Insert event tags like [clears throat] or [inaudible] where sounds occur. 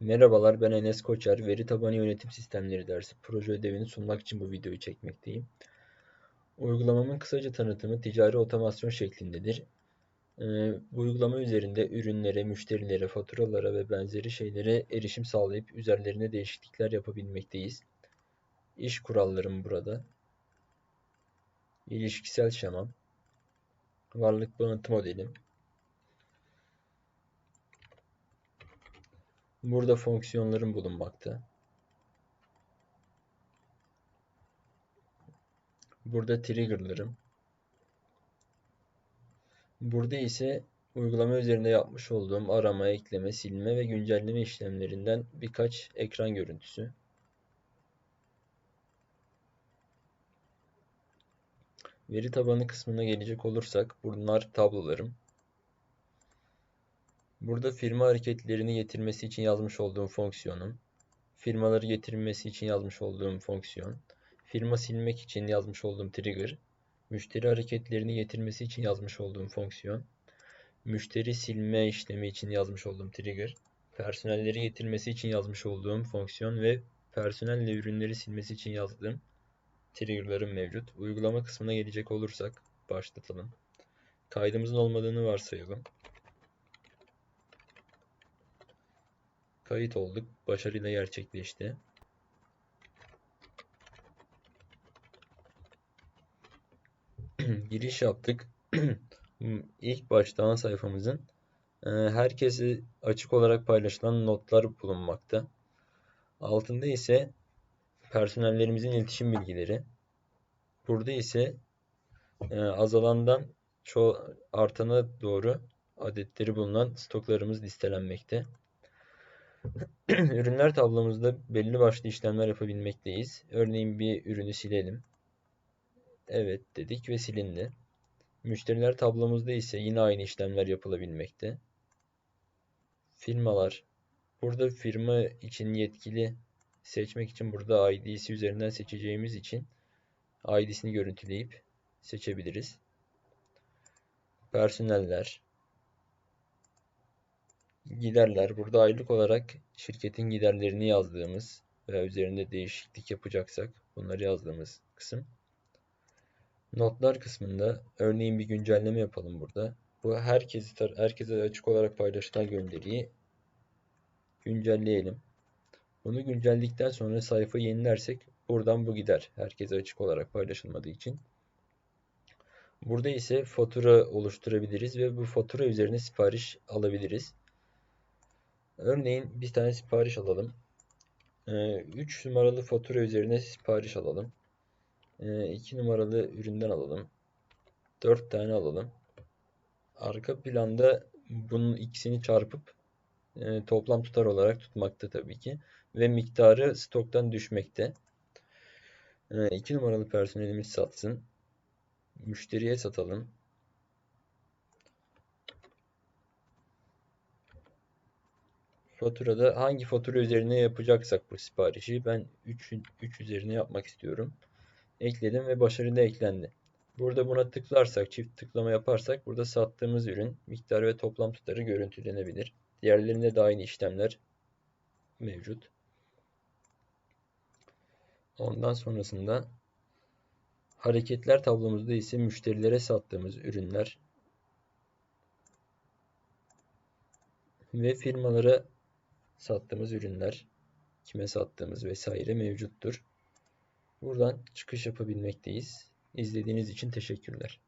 Merhabalar, ben Enes Koçer. Veri tabanı yönetim sistemleri dersi proje ödevini sunmak için bu videoyu çekmekteyim. Uygulamamın kısaca tanıtımı ticari otomasyon şeklindedir. Ee, bu uygulama üzerinde ürünlere, müşterilere, faturalara ve benzeri şeylere erişim sağlayıp üzerlerine değişiklikler yapabilmekteyiz. İş kurallarım burada. İlişkisel şemam. Varlık bağıntı modelim. Burada fonksiyonlarım bulunmakta. Burada trigger'larım. Burada ise uygulama üzerinde yapmış olduğum arama, ekleme, silme ve güncelleme işlemlerinden birkaç ekran görüntüsü. Veri tabanı kısmına gelecek olursak bunlar tablolarım. Burada firma hareketlerini getirmesi için yazmış olduğum fonksiyonum, firmaları getirmesi için yazmış olduğum fonksiyon, firma silmek için yazmış olduğum trigger, müşteri hareketlerini getirmesi için yazmış olduğum fonksiyon, müşteri silme işlemi için yazmış olduğum trigger, personelleri getirmesi için yazmış olduğum fonksiyon ve personelle ürünleri silmesi için yazdığım triggerlarım mevcut. Uygulama kısmına gelecek olursak başlatalım. Kaydımızın olmadığını varsayalım. Kayıt olduk. Başarıyla gerçekleşti. [clears throat] Giriş yaptık. [clears throat] İlk başta ana sayfamızın e, herkese açık olarak paylaşılan notlar bulunmakta. Altında ise personellerimizin iletişim bilgileri. Burada ise e, azalandan çoğu artana doğru adetleri bulunan stoklarımız listelenmekte. [clears throat] Ürünler tablomuzda belli başlı işlemler yapabilmekteyiz. Örneğin bir ürünü silelim. Evet dedik ve silindi. Müşteriler tablomuzda ise yine aynı işlemler yapılabilmekte. Firmalar. Burada firma için yetkili seçmek için burada ID'si üzerinden seçeceğimiz için ID'sini görüntüleyip seçebiliriz. Personeller. Giderler. Burada aylık olarak şirketin giderlerini yazdığımız veya üzerinde değişiklik yapacaksak bunları yazdığımız kısım. Notlar kısmında örneğin bir güncelleme yapalım burada. Bu herkese, herkese açık olarak paylaşılan gönderiyi güncelleyelim. Bunu güncelledikten sonra sayfa yenilersek buradan bu gider. Herkese açık olarak paylaşılmadığı için. Burada ise fatura oluşturabiliriz ve bu fatura üzerine sipariş alabiliriz. Örneğin bir tane sipariş alalım. 3 ee, numaralı fatura üzerine sipariş alalım. 2 ee, numaralı üründen alalım. 4 tane alalım. Arka planda bunun ikisini çarpıp e, toplam tutar olarak tutmakta tabii ki. Ve miktarı stoktan düşmekte. 2 ee, numaralı personelimiz satsın. Müşteriye satalım. Faturada hangi fatura üzerine yapacaksak bu siparişi ben 3, 3 üzerine yapmak istiyorum. Ekledim ve başarıyla eklendi. Burada buna tıklarsak, çift tıklama yaparsak burada sattığımız ürün miktar ve toplam tutarı görüntülenebilir. Diğerlerinde de aynı işlemler mevcut. Ondan sonrasında hareketler tablomuzda ise müşterilere sattığımız ürünler ve firmalara sattığımız ürünler, kime sattığımız vesaire mevcuttur. Buradan çıkış yapabilmekteyiz. İzlediğiniz için teşekkürler.